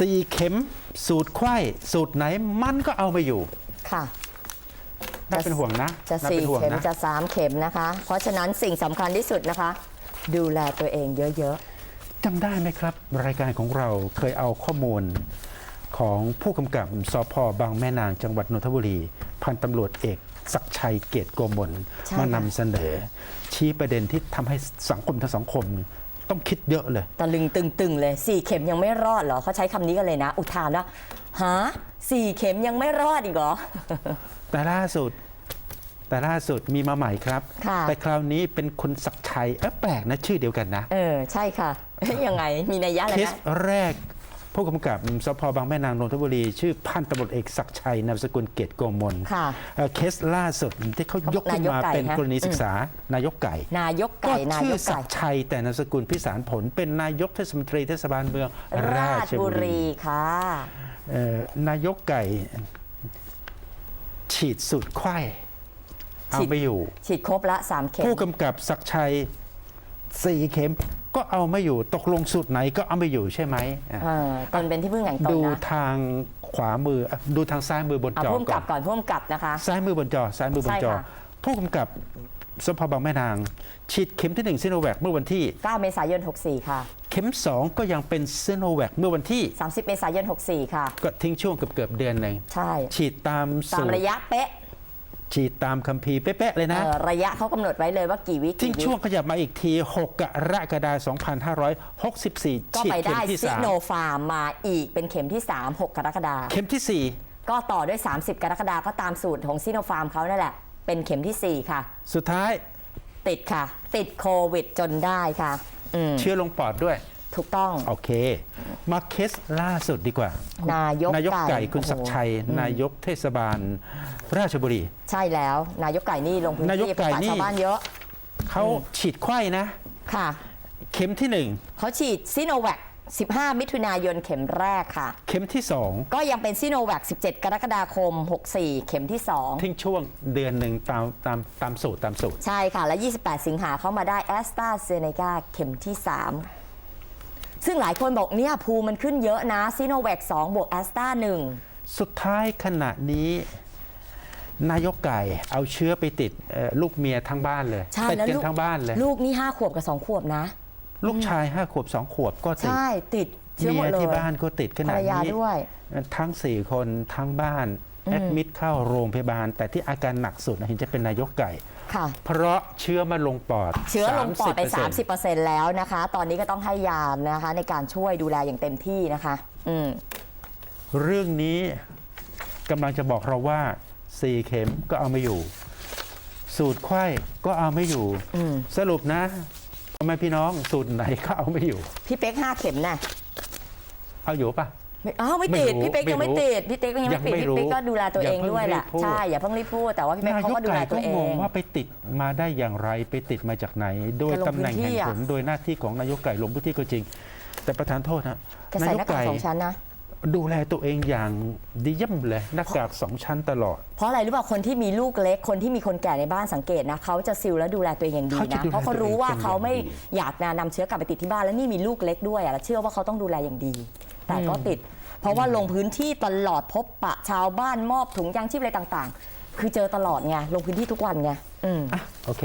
สี่เข็มสูตรไข้สูตรไหนมันก็เอาไม่อยู่ค่ะ น่าเป็นห่วงนะจะน่าสี่เป็นห่วงเข็มนะ จะสามเข็มนะคะ เพราะฉะนั้นสิ่งสำคัญที่สุดนะคะ ดูแลตัวเองเยอะ จำได้ไหมครับ รายการของเราเคยเอาข้อมูลของผู้กำกับสพบางแม่นางจังหวัดนนทบุรี พันตำรวจเอกศักดิ์ชัยเกตโกมลใช่มานำค่ะเสนอ ชี้ประเด็นที่ทำให้สังคมทั้งสังคม ต้องคิดเยอะเลยๆตะลึงตึงๆเลยสี่เข็มยังไม่รอดเหรอเขาใช้คำนี้กันเลยนะ อุทานว่าฮะสี่เข็มยังไม่รอดอีกเหรอ แต่ล่าสุด แต่ล่าสุดมีมาใหม่ครับ ค่ะ แต่คราวนี้เป็นคุณศักดิ์ชัยเอ๊ะแปลกนะชื่อเดียวกันนะเออ ใช่ค่ะยังไงมีนัยยะอะไรเคสนะ แรก ผู้กำกับสพบางแม่นางนนทบุรี ชื่อพันตำรวจเอกศักดิ์ชัยนามสกุลเกตโกมลค่ะเอ่อเคสล่าสุดที่เขายกขึ้นมานายกไก่เป็นฮะ กรณีศึกษานายกไก่ นายกก็ไก่ นาชื่ยอกศัไก่กดิ์ชัยแต่นามสกุลพิสารผล เป็นนายกเทศมนตรีเทศบาลเมืองราราชชบุบุรีรีค่ะ เอ่อนายกไก่ ฉีดสูตรไข้เอาฉีดไม่อยู่ ฉีดครบละสามเข็ม ผู้กำกับศักดิ์ชัยสี่เข็ม ก็เอาไม่อยู่ตกลงสูตรไหนก็เอาไม่อยู่ใช่ไหมอะเออตนเป็นที่พึ่งแห่งตนดูนะทางขวามืออะดูทางซ้ายมือบนอะจอพุ่มก่กัอบน ก่อนพุ่มกับนะคะ ซ้ายมือบนจอซ้ายมือบนจอ ใช่ค่ะ ผู้กำกับสพบางแม่นาง ฉีดเข็มที่หนึ่งซิโนแวคเมื่อวันที่ 9 เมษายน 64 ค่ะ เข็ม 2 ก็ยังเป็นซิโนแวคเมื่อวันที่30 เมษายน 64 ค่ะ ก็ทิ้งช่วงเกือบเกือบๆเดือนหนึ่งใช่ ฉีดตามตามสูตรระยะเป๊ะ ฉีดตามคัมภีร์เป๊ะๆเลยนะ เอ่อระยะเขากำหนดไว้เลยว่ากี่วิทิ้กี่งวิช่วงขยับมาอีกที 6กรกฎาคม2564ก็ฉีดไปเข็ได้มที่ ซิโนฟาร์มมาอีกเป็นเข็มที่ 3 6 กรกฎาค3 มเข็มทีสี่ ก็ต่อด้วย 30 กรกฎาคมก็ตามสูตรของซิโนฟาร์มเขานั่นแหละ เป็นเข็มทีสี่ 4 ค่ะ 4 สุดท้ายติดค่ะ ติดโควิดจนได้ค่ะ อืมเชื้อลงปอดด้วย ถูกต้อง โอเค มาเคสล่าสุดดีกว่า นายกนายกไก่คุณโอ้โหศักดิ์ชัย นายกเทศบาล ราชบุรี ใช่แล้ว นายกไก่นี่ลงพื้นนายกที่ไก่ปะนี่ ชาวบ้านเยอะ เขาฉีดไข้นะ ค่ะ เข็มที่หนึ่งเขาฉีดซิโนแวค15 มิถุนายนเข็มแรกค่ะ เข็มที่สองก็ยังเป็นซิโนแวค17 กรกฎาคม 64 เข็มที่ทิ้งช่วงเดือนหนึ่งตามตามตามสูตรตามสูตร2ใช่ค่ะ และ 28 สิงหาเข้ามาได้แอสตราเซเนกาเข็มที่ 3 ซึ่งหลายคนบอกเนี่ยภูมิมันขึ้นเยอะนะซิโนแวค2บวกแอสตรา1สุดท้ายขณะนี้นายกไก่เอาเชื้อไปติดเอ่อลูกเมียทั้งบ้านเลยใช่ติดแล้วกันลูกทั้งบ้านเลย ลูกนี่5ขวบกับ2ขวบนะ ลูกชายห้าขวบสองขวบก็ติดใช่ติดเชื้อเมีหมดยเลยที่บ้านก็ติดขภรนาดรยานี้ด้วยทั้งสี่คนทั้งบ้าน แอดมิดเข้าโรงพยาบาล แต่ที่อาการหนักสุดนะเห็นจะเป็นนายกไก่ ค่ะ เพราะเชื้อมาลงปอด เชื้อลงปอดไป 30% 30%แล้วนะคะ ตอนนี้ก็ต้องให้ยานะคะ ในการช่วยดูแลอย่างเต็มที่นะคะ อืมเรื่องนี้กำลังจะบอกเราว่าสี่เข็มก็เอาไม่อยู่ สูตรไข้ก็เอาไม่อยู่ อืมสรุปนะพ่อแม่พี่น้องสูตรไหนก็เอาไม่อยู่ พี่เป๊กห้าเข็มน่ะเอาอยู่ปะ ไม่อ้าวไม่ไม่ติดรู้พี่เป๊กยังไม่ไม่รู้ติดพี่เป๊กยังไม่ยังติดไม่พี่รู้เป๊กก็ดูแลตัวเองอย่าเพิ่งด้วยแหละรีบพูด ใช่อย่าเพิ่งรีบพูดแต่ว่าพี่เป๊กนาเขายกก็ดูไก่แลตัก็วเอง งงว่าไปติดมาได้อย่างไรไปติดมาจากไหน โดยแกลงตำแหน่งพื้นที่แห่งอะ ผลโดยหน้าที่ของนายกไก่ลงพื้นที่ก็จริง แต่ประธานโทษนะแกใส่หน้ากากสองชั้นนะ ดูแลตัวเองอย่างดีเยี่ยมเลยหน้ากากสองชั้นตลอด เพราะอะไรรู้ป่ะคนที่มีลูกเล็กคนที่มีคนแก่ในบ้านสังเกตนะเขาจะซิลและดูแลตัวเองอย่างดีเขาจะนะดูแลเพราะเขารู้ว่าตัวเองเป็นเขาไม่อย่างดีอยากนำเชื้อกลับไปติดที่บ้านแล้วนี่มีลูกเล็กด้วยอะแล้วเชื่อว่าเขาต้องดูแลอย่างดี แต่ก็ติด เพราะว่าลงพื้นที่ตลอดพบปะชาวบ้านมอบถุงยางชีพอะไรต่าง ๆ คือเจอตลอดไงลงพื้นที่ทุกวันไงอืมอะโอเค